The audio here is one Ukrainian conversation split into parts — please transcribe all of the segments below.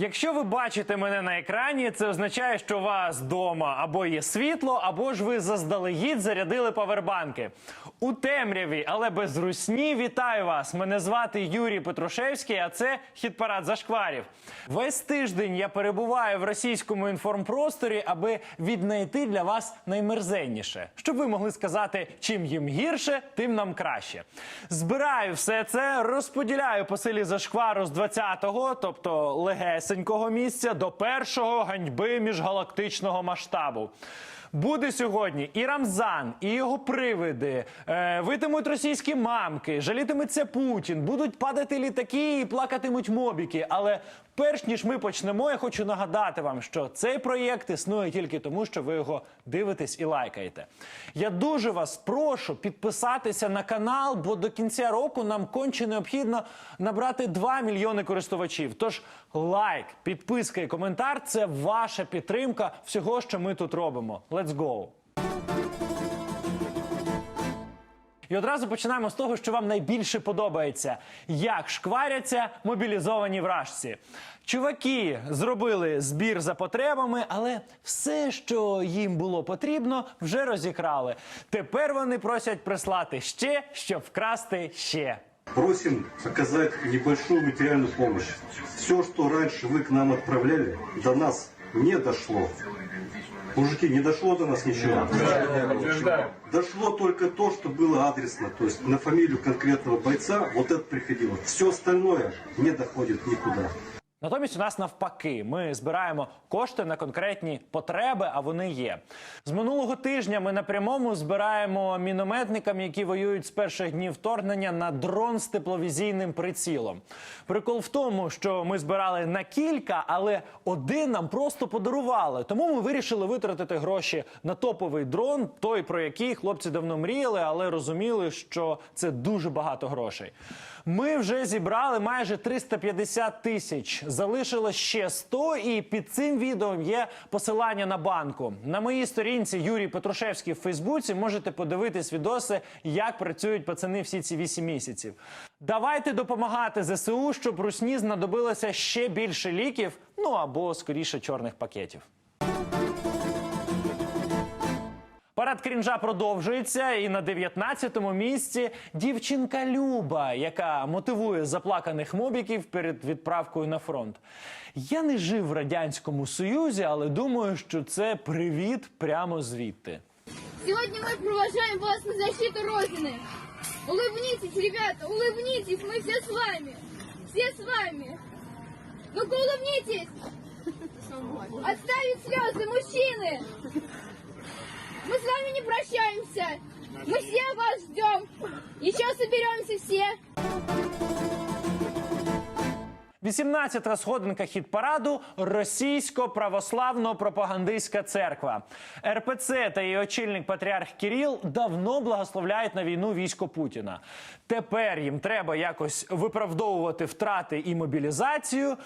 Якщо ви бачите мене на екрані, це означає, що у вас вдома або є світло, або ж ви заздалегідь зарядили павербанки. У темряві, але без русні, вітаю вас! Мене звати Юрій Петрушевський, а це хіт-парад зашкварів. Весь тиждень я перебуваю в російському інформпросторі, аби віднайти для вас наймерзенніше, щоб ви могли сказати, чим їм гірше, тим нам краще. Збираю все це, розподіляю по силі зашквару з 20-го, тобто легесенького місця, до першого ганьби міжгалактичного масштабу. Буде сьогодні і Рамзан, і його привиди, витимуть російські мамки, жалітиметься Путін, будуть падати літаки і плакатимуть мобіки. Але перш ніж ми почнемо, я хочу нагадати вам, що цей проєкт існує тільки тому, що ви його дивитесь і лайкаєте. Я дуже вас прошу підписатися на канал, бо до кінця року нам конче необхідно набрати 2 мільйони користувачів. Тож лайк, підписка і коментар це ваша підтримка всього, що ми тут робимо. Let's go! І одразу починаємо з того, що вам найбільше подобається: як шкваряться мобілізовані вражці. Чуваки зробили збір за потребами, але все, що їм було потрібно, вже розікрали. Тепер вони просять прислати ще, щоб вкрасти ще. Просим оказать небольшую материальную помощь. Все, что раньше вы к нам отправляли, до нас не дошло. Мужики, не дошло до нас ничего. Дошло только то, что было адресно, то есть на фамилию конкретного бойца вот это приходило. Все остальное не доходит никуда. Натомість у нас навпаки, ми збираємо кошти на конкретні потреби, а вони є. З минулого тижня ми на прямому збираємо мінометникам, які воюють з перших днів вторгнення на дрон з тепловізійним прицілом. Прикол в тому, що ми збирали на кілька, але один нам просто подарували. Тому ми вирішили витратити гроші на топовий дрон, той про який хлопці давно мріяли, але розуміли, що це дуже багато грошей. Ми вже зібрали майже 350 тисяч. Залишилось ще 100, і під цим відео є посилання на банку. На моїй сторінці Юрій Петрушевський в Фейсбуці можете подивитись відоси, як працюють пацани всі ці 8 місяців. Давайте допомагати ЗСУ, щоб русні знадобилося ще більше ліків, ну або скоріше чорних пакетів. Парад крінжа продовжується, і на 19-му місці дівчинка Люба, яка мотивує заплаканих мобіків перед відправкою на фронт. Я не жив в радянському союзі, але думаю, що це привіт прямо звідти. Сегодня мы провожаем вас на защиту Родины. Улыбнитесь, ребята, улыбнитесь, мы все с вами. Все с вами. Ну-ка улыбнитесь. Отставить слезы, мужчины. Мы с вами не прощаемся. Мы все вас ждем. Еще соберемся все. 18-та сходинка хіт параду російсько-православно-пропагандистська церква. РПЦ та її очільник патріарх Кіріл давно благословляють на війну військо Путіна. Тепер їм треба якось виправдовувати втрати і мобілізацію. Е,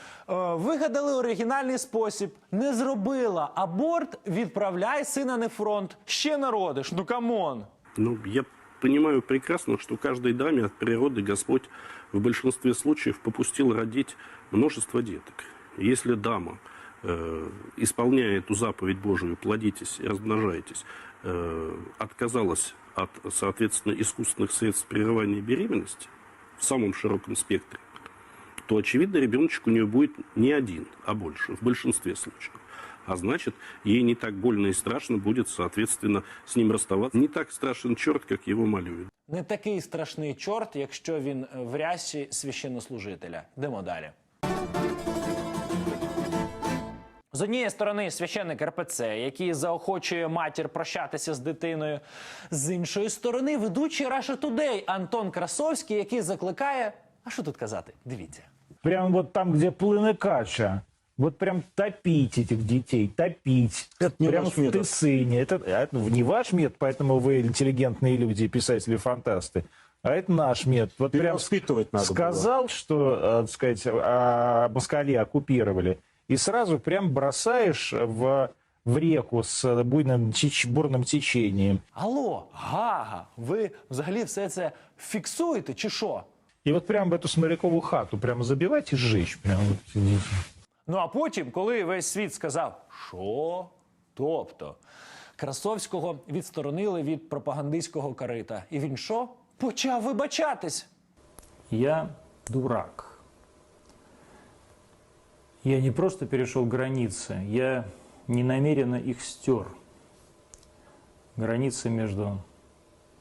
вигадали оригінальний спосіб: не зробила аборт, відправляй сина на фронт. Ще народиш. Ну камон. Ну, я понимаю прекрасно, что каждой даме от природы Господь в большинстве случаев попустил родить множество деток. Если дама, э, исполняя эту заповедь Божию, плодитесь и размножайтесь, э, отказалась от, соответственно, искусственных средств прерывания беременности в самом широком спектре, то, очевидно, ребеночек у нее будет не один, а больше, в большинстве случаев. А значит, ей не так больно и страшно будет, соответственно, с ним расставаться. Не так страшен черт, как его малюют. Не такий страшний чорт, якщо він в рясі священнослужителя. Йдемо далі. З однієї сторони священник РПЦ, який заохочує матір прощатися з дитиною. З іншої сторони, ведучий Russia Today Антон Красовський, який закликає. А що тут казати? Дивіться. Прям вот там, где плыны кача. Вот прям топить этих детей, топить. Это не прям ваш в метод. Тысыне. Это, а это не ваш метод, поэтому вы интеллигентные люди, писатели-фантасты. А это наш метод. Вот прям Перевоспитывать надо было. сказал, что, э, так сказать, а, москали оккупировали, и сразу прям бросаешь в, в реку с буйным, теч- бурным течением. Алло, гага, ви взагалі все це фіксуєте чи що? И вот прям в эту смоляковую хату прямо забивать и сжечь. Прям вот сидите. Ну а потім, коли весь світ сказав, що? Тобто, Красовського відсторонили від пропагандистського карита. І він що? Почав вибачатись. Я дурак. Я не просто перешел границы, я ненамеренно их стер. Границы между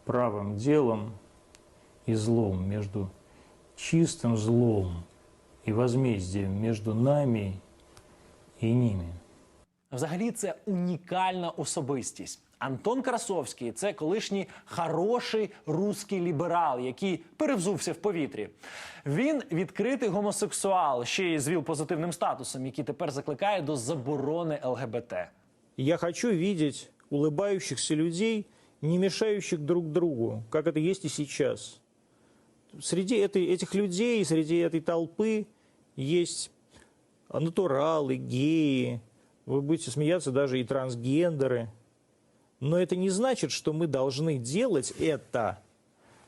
правым делом и злом, между чистым злом и возмездием между нами и ними. Взагалі, це унікальна особистість. Антон Красовський це колишній хороший русський ліберал, який перевзувся в повітрі. Він відкритий гомосексуал, ще й з ВІЛ-позитивним статусом, який тепер закликає до заборони ЛГБТ. Я хочу видеть улыбающихся людей, не мешающих друг другу, как это есть и сейчас. Среди этой, этих людей, среди этой толпы есть натуралы, геи, вы будете смеяться, даже и трансгендеры. Но это не значит, что мы должны делать это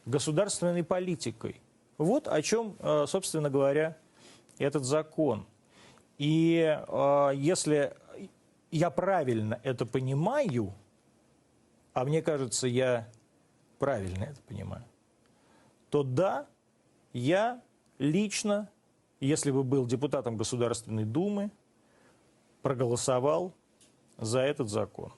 государственной политикой. Вот о чем, э, собственно говоря, этот закон. И э, если я правильно это понимаю, а мне кажется, я правильно это понимаю, то да, я лично, если бы был депутатом Государственной Думы, проголосовал за этот закон.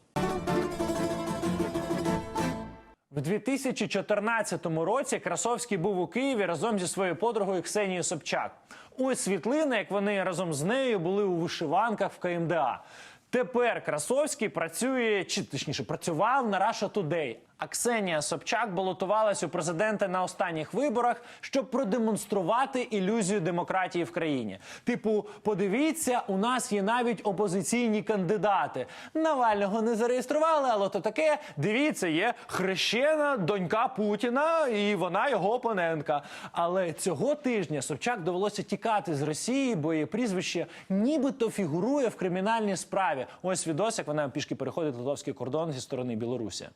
В 2014 році Красовський був у Києві разом зі своєю подругою Ксенією Собчак. Ось світлини, як вони разом з нею були у вишиванках в КМДА. Тепер Красовський працює, чи точніше працював на Russia Today. А Ксенія Собчак балотувалась у президенти на останніх виборах, щоб продемонструвати ілюзію демократії в країні. Типу, подивіться, у нас є навіть опозиційні кандидати. Навального не зареєстрували, але то таке. Дивіться, є хрещена донька Путіна, і вона його опонентка. Але цього тижня Собчак довелося тікати з Росії, бо її прізвище нібито фігурує в кримінальній справі. Ось відос, як вона пішки переходить литовський кордон зі сторони Білорусі.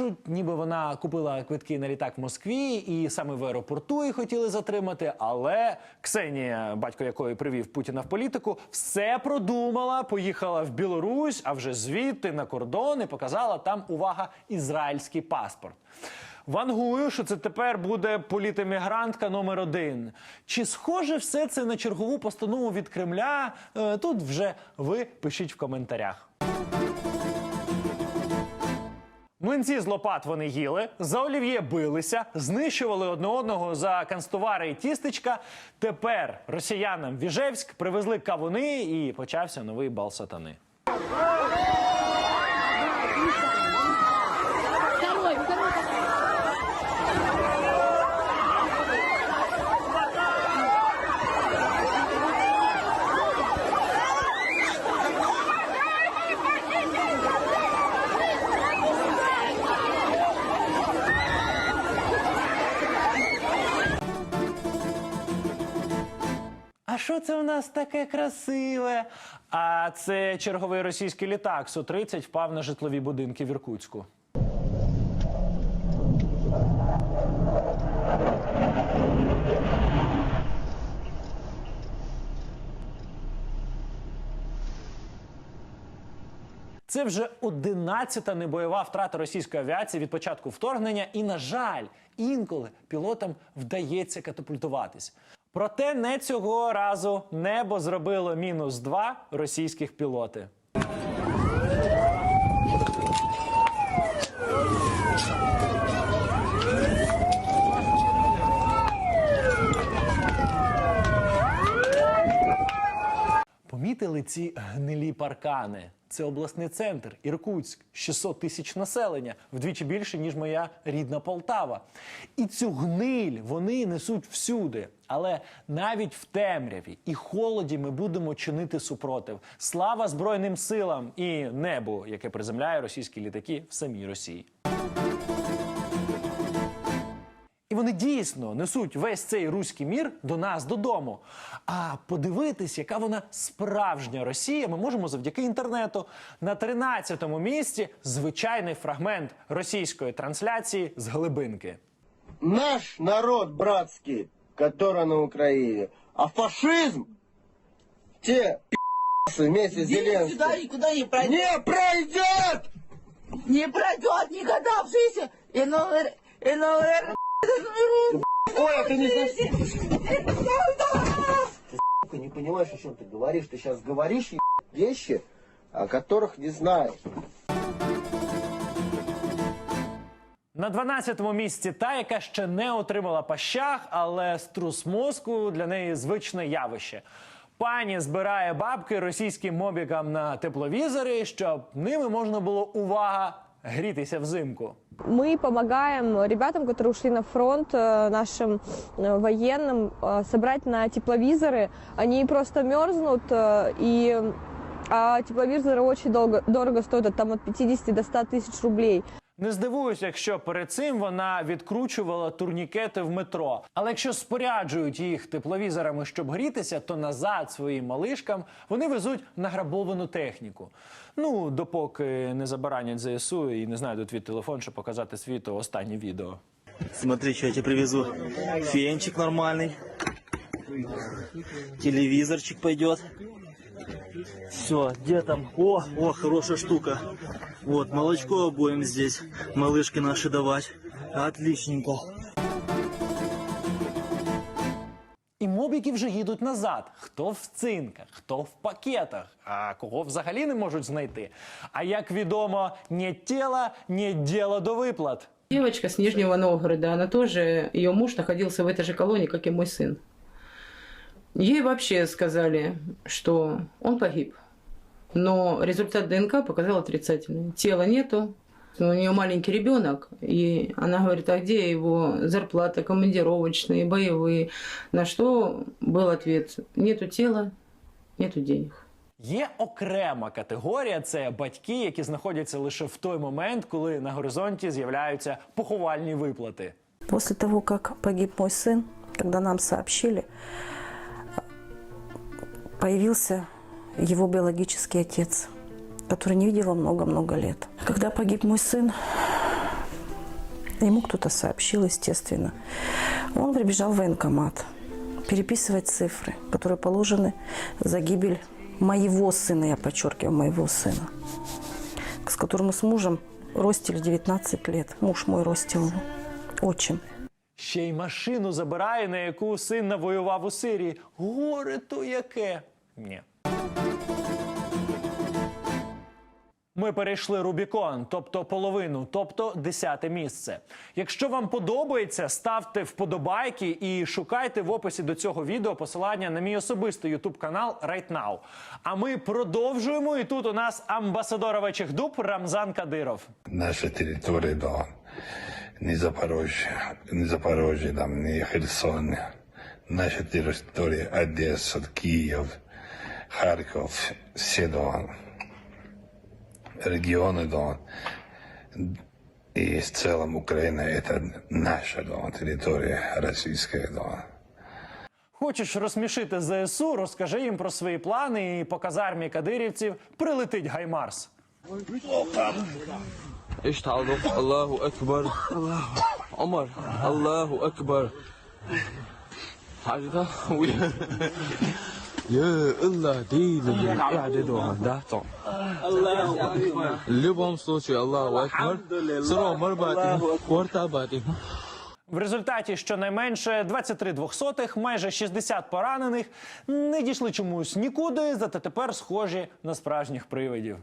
Кажуть, ніби вона купила квитки на літак в Москві, і саме в аеропорту її хотіли затримати. Але Ксенія, батько якої привів Путіна в політику, все продумала, поїхала в Білорусь, а вже звідти на кордон і показала там увага ізраїльський паспорт. Вангую, що це тепер буде політемігрантка номер один. Чи схоже все це на чергову постанову від Кремля? Е, Тут вже ви пишіть в коментарях. Млинці з лопат вони їли, за олів'є билися, знищували одне одного за канцтовари і тістечка. Тепер росіянам Віжевськ привезли кавуни і почався новий бал сатани. Це у нас таке красиве? А це черговий російський літак Су-30 впав на житлові будинки в Іркутську. Це вже 11-та небойова втрата російської авіації від початку вторгнення, і, на жаль, інколи пілотам вдається катапультуватись. Проте не цього разу небо зробило мінус два російських пілоти. Помітили ці гнилі паркани? Це обласний центр Іркутськ, 600 тисяч населення, вдвічі більше, ніж моя рідна Полтава. І цю гниль вони несуть всюди. Але навіть в темряві і холоді ми будемо чинити супротив. Слава Збройним силам і небу, яке приземляє російські літаки в самій Росії. Вони дійсно несуть весь цей руський мір до нас додому. А подивитись, яка вона справжня Росія, ми можемо завдяки інтернету. На 13-му місці звичайний фрагмент російської трансляції з глибинки. Наш народ братский, который на Украине. А фашизм, те вместе с Зеленским, сюда никуда не пройдет. не пройдет! Не пройдет никогда в жизни. НЛР, НЛР, Ой, это не совсем... Ты не понимаешь, о чем ты говоришь. Ты сейчас говоришь вещи, о которых не знаешь. На 12-му місці та, яка ще не отримала по щах, але струс мозку для неї звичне явище. Пані збирає бабки російським мобікам на тепловізори, щоб ними можна було увага грітися взимку. Мы помогаем ребятам, которые ушли на фронт, э, нашим э, военным, э, собрать на тепловизоры. Они просто мерзнут, э, и а тепловизоры очень долго, дорого стоят, от там от 50 до 100 тысяч рублей. Не здивуюся, якщо перед цим вона відкручувала турнікети в метро. Але якщо споряджують їх тепловізорами, щоб грітися, то назад своїм малишкам вони везуть награбовану техніку. Ну допоки не забаранять ЗСУ і не знайдуть твій телефон, щоб показати світу останнє відео. Смотри, что я тебе привезу. Фенчик нормальный. Телевизорчик пойдет. Все, где там? О, о, хорошая штука. Вот, молочко будем здесь малышке наши давать. Отличненько. І мобіки вже їдуть назад. Хто в цинках, хто в пакетах, а кого взагалі не можуть знайти. А як відомо, ні тіла, ні діло до виплат. Девочка с Нижнего Новгорода, она тоже, ее муж находился в этой же колонии, как и мой сын. Ей вообще сказали, что он погиб. Но результат ДНК показал отрицательный. Тела нету, у нее маленький ребенок, и она говорит, а где его зарплата, командировочные, боевые? На что был ответ, нету тела, нету денег. Є окрема категорія це батьки, які знаходяться лише в той момент, коли на горизонті з'являються поховальні виплати. После того, как погиб мой сын, когда нам сообщили, появился его биологический отец, который не видел его много-много лет. Когда погиб мой сын, ему кто-то сообщил, естественно. Он прибежал в военкомат переписывать цифры, которые положены за гибель моего сына, я подчеркиваю, моего сына, с которым мы с мужем ростили 19 лет. Муж мой ростил его, отчим. Ще й машину забирає, на яку син навоював у Сирії. Горе то яке? Ні. Ми перейшли Рубікон, тобто половину, тобто десяте місце. Якщо вам подобається, ставте вподобайки і шукайте в описі до цього відео посилання на мій особистий ютуб канал Right Now. А ми продовжуємо. І тут у нас амбасадор овечих дуб Рамзан Кадиров. Наша територія, да, не Запорожжя, не Запорожжя, там, не Херсон. Наша територія Одеса, Київ, Харків все Дон, регионы Дон. И в целом Україна – это наша Дон, Територія, російська Дон. Хочеш розсмішити ЗСУ, розкажи їм про свої плани і показармі армії кадирівців прилетить Гаймарс. Ішталу, Аллаху Акбар, Аллаху Омар, Аллаху Акбар. Хажда, Ya Allah değilim. Allah dedi o. Dah to. Allahu Akbar. Любом случае, Allahu Akbar. Сро марбати. Квартабати. В результаті щонайменше 23 двохсотих, майже 60 поранених не дійшли чомусь нікуди, зате тепер схожі на справжніх привидів.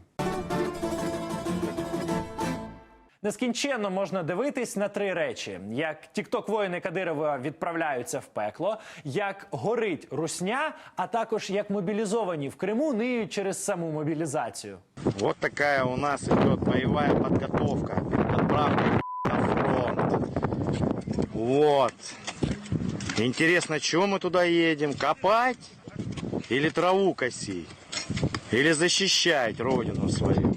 Нескінченно можна дивитись на три речі: як тікток воїни Кадирова відправляються в пекло, як горить русня, а також як мобілізовані в Криму ниють через саму мобілізацію. Вот такая у нас идет боевая подготовка перед отправкой на фронт. Вот. Интересно, чего мы туда едем? Копать? Или траву косить? Или защищать родину свою?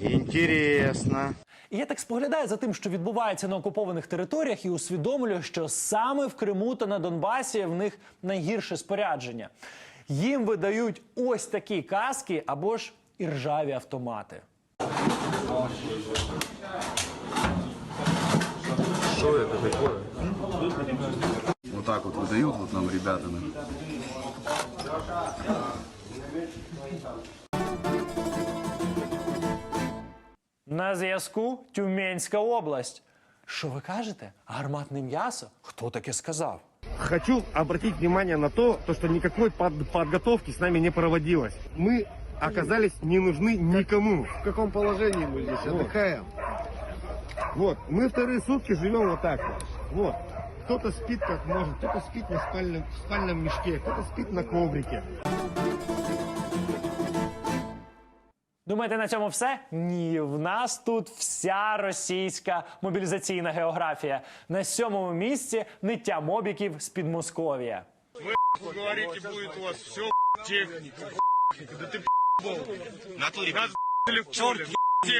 Интересно. І я так споглядаю за тим, що відбувається на окупованих територіях, і усвідомлюю, що саме в Криму та на Донбасі в них найгірше спорядження. Їм видають ось такі каски або ж іржаві автомати. Что это такое? Вот так вот выдают вот нам ребята. На зв'язку Тюменська область. Що ви кажете? Гарматне м'ясо? Хто таке сказав? Хочу обратить внимание на то, то что никакой под- подготовки с нами не проводилось. Мы оказались не нужны никому. В каком положении мы здесь отдыхаем? Вот, мы вторые сутки живем вот так вот. Вот. Кто-то спит как может, кто-то спит на спальном, в спальном мешке, кто-то спит на коврике. Думаєте, на цьому все? Ні, в нас тут вся російська мобілізаційна географія. На сьомому місці ниття мобіків з Підмосков'я. Вы говорите, будет у вас все техника, да ты натуре. Нас Черт,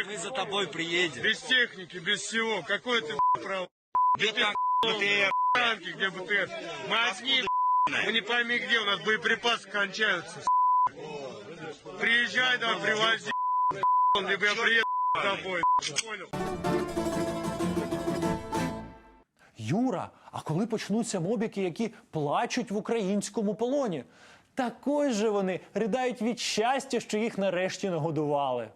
мы за тобой приедем. Без техники, без всего. Какой ты право? Где ты танки, где бы ты? Мы одни, мы не пойми где, у нас боеприпасы кончаются. Приезжай, давай, привози, либо я приеду с тобой. Понял? Юра, а коли почнуться мобіки, які плачуть в українському полоні? Також же вони ридають від щастя, що їх нарешті нагодували.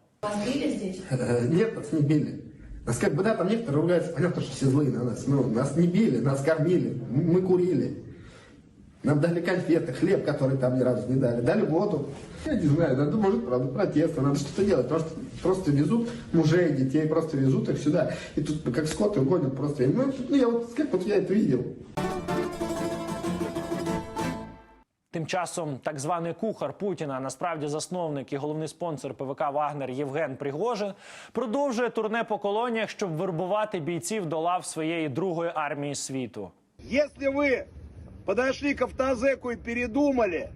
Нет, нас не били. Нас как бы, да, там некоторые ругаются, понятно, что все злые на нас. Но нас не били, нас кормили, мы курили. Нам дали конфеты, хлеб, который там ни разу не дали, дали воду. Я не знаю, надо, может, правда, протест, надо что-то делать. Просто, просто везут мужей, детей, просто везут их сюда. И тут как скоты угонят просто. Ну, ну, я вот, как вот я это видел. Тим часом так званий кухар Путіна, а насправді засновник і головний спонсор ПВК Вагнер Євген Пригожин, продовжує турне по колоніях, щоб вербувати бійців до лав своєї другої армії світу. Если вы подошли к автозеку и передумали,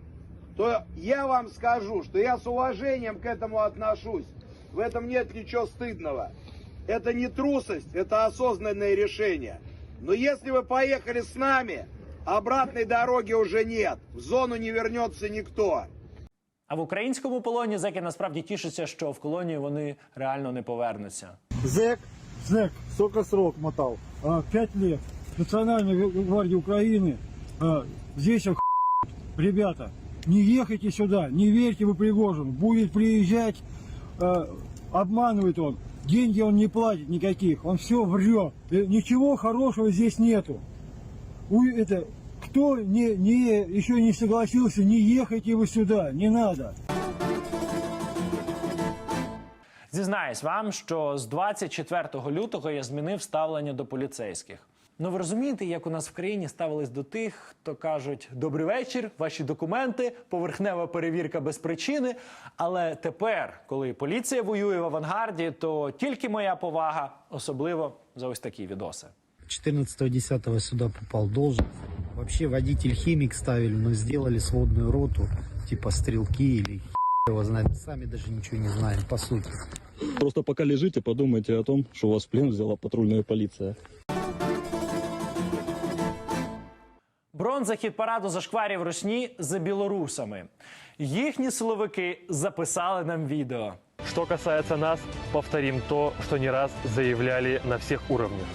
то я вам скажу, что я с уважением к этому отношусь. В этом нет ничего стыдного. Это не трусость, это осознанное решение. Но если вы поехали с нами, обратной дороги уже нет. В зону не вернется никто. А в українському полоні зеки насправді тішаться, що в колонію вони реально не повернуться. Зэк, зэк, сколько срок мотал? А, пять лет. Национальной гвардии Украины. А, здесь ох... Ребята, не ехайте сюда, не верьте вы Пригожину. Будет приезжать, а, обманывает он. Деньги он не платит никаких, он все врет. И ничего хорошего здесь нету. У, это, кто не, не, еще не согласился, не ехайте вы сюда, не надо. Зізнаюсь вам, що з 24 лютого я змінив ставлення до поліцейських. Ну ви розумієте, як у нас в країні ставились до тих, хто кажуть добрий вечір, ваші документи, поверхнева перевірка без причини. Але тепер, коли поліція воює в авангарді, то тільки моя повага, особливо за ось такі відоси. 14.10 сюда попал должен. Вообще водитель-химик ставили, но сделали сводную роту, типа стрелки или его знает. Сами даже ничего не знаем, по сути. Просто пока лежите, подумайте о том, что вас в плен взяла патрульная полиция. Бронза хід параду зашкварів русні за білорусами. Їхні силовики записали нам відео. Что касается нас, повторим то, что не раз заявляли на всех уровнях.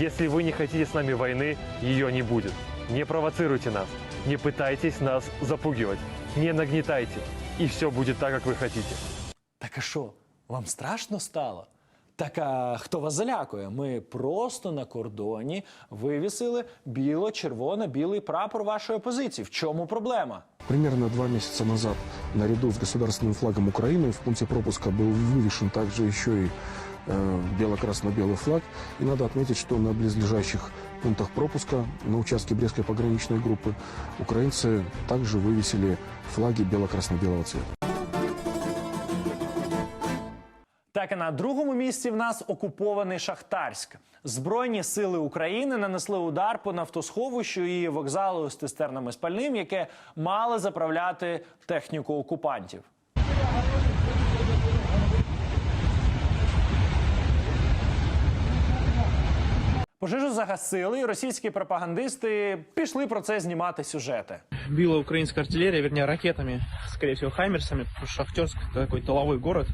Если вы не хотите с нами войны, ее не будет. Не провоцируйте нас, не пытайтесь нас запугивать, не нагнетайте, и все будет так, как вы хотите. Так а що, вам страшно стало? Так а хто вас залякує? Ми просто на кордоні вивісили біло-червоно-білий прапор вашої опозиції. В чому проблема? Примерно два месяца назад наряду с государственным флагом Украины в пункте пропуска был вывешен также еще и э, бело-красно-белый флаг. И надо отметить, что на близлежащих пунктах пропуска на участке Брестской пограничной группы украинцы также вывесили флаги бело-красно-белого цвета. Так і на другому місці в нас окупований Шахтарськ. Збройні сили України нанесли удар по нафтосховищу і вокзалу з цистернами з пальним, яке мали заправляти техніку окупантів. Пожежу загасили, і російські пропагандисти пішли про це знімати сюжети. била украинская артиллерия, вернее, ракетами, скорее всего, хаймерсами, Шахтерск — такой тыловой город,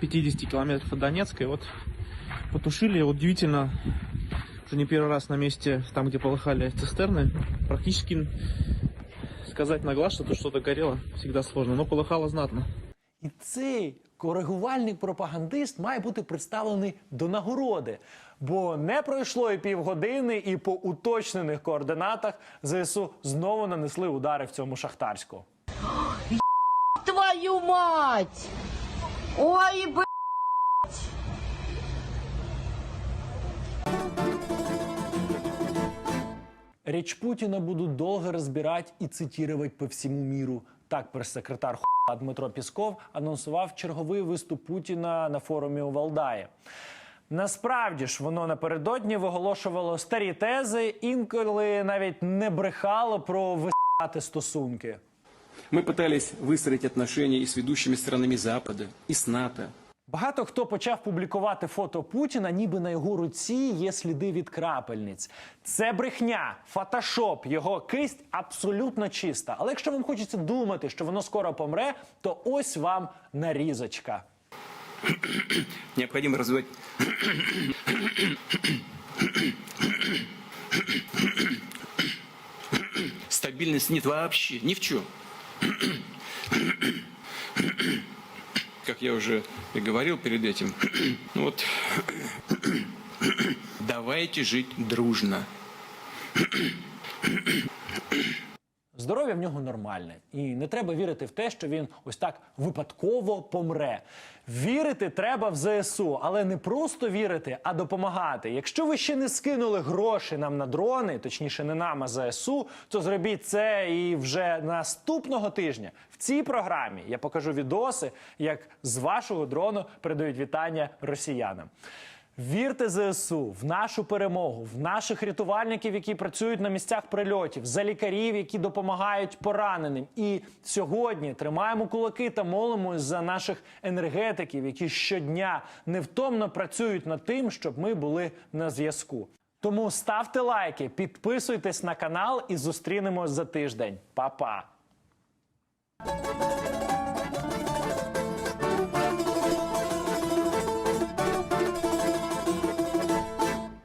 50 километров от Донецка, и вот потушили, удивительно, уже не первый раз на месте, там, где полыхали цистерны, практически сказать на глаз, что тут что-то горело, всегда сложно, но полыхало знатно. І цей коригувальник пропагандист має бути представлений до нагороди. Бо не пройшло і півгодини, і по уточнених координатах ЗСУ знову нанесли удари в цьому шахтарську. Твою мать! Ой, блядь! Речь Путина будут долго разбирать и цитировать по всему миру. Так прес-секретар ХУА Дмитро Пісков анонсував черговий виступ Путіна на форумі у Валдаї. Насправді ж воно напередодні виголошувало старі тези, інколи навіть не брехало про висати стосунки. Мы пытались выстроить отношения и с ведущими странами Запада, и с НАТО. Багато хто почав публікувати фото Путіна, ніби на його руці є сліди від крапельниць. Це брехня, фотошоп, його кисть абсолютно чиста. Але якщо вам хочеться думати, що воно скоро помре, то ось вам нарізочка. Необходимо развивать стабильности нет вообще, ни в чем. Как я уже и говорил перед этим, ну вот, давайте жить дружно. Здоров'я в нього нормальне, і не треба вірити в те, що він ось так випадково помре. Вірити треба в ЗСУ, але не просто вірити, а допомагати. Якщо ви ще не скинули гроші нам на дрони, точніше, не нам, а ЗСУ, то зробіть це і вже наступного тижня в цій програмі я покажу відоси, як з вашого дрону передають вітання росіянам. Вірте ЗСУ в нашу перемогу, в наших рятувальників, які працюють на місцях прильотів, за лікарів, які допомагають пораненим. І сьогодні тримаємо кулаки та молимось за наших енергетиків, які щодня невтомно працюють над тим, щоб ми були на зв'язку. Тому ставте лайки, підписуйтесь на канал і зустрінемось за тиждень. Па-па!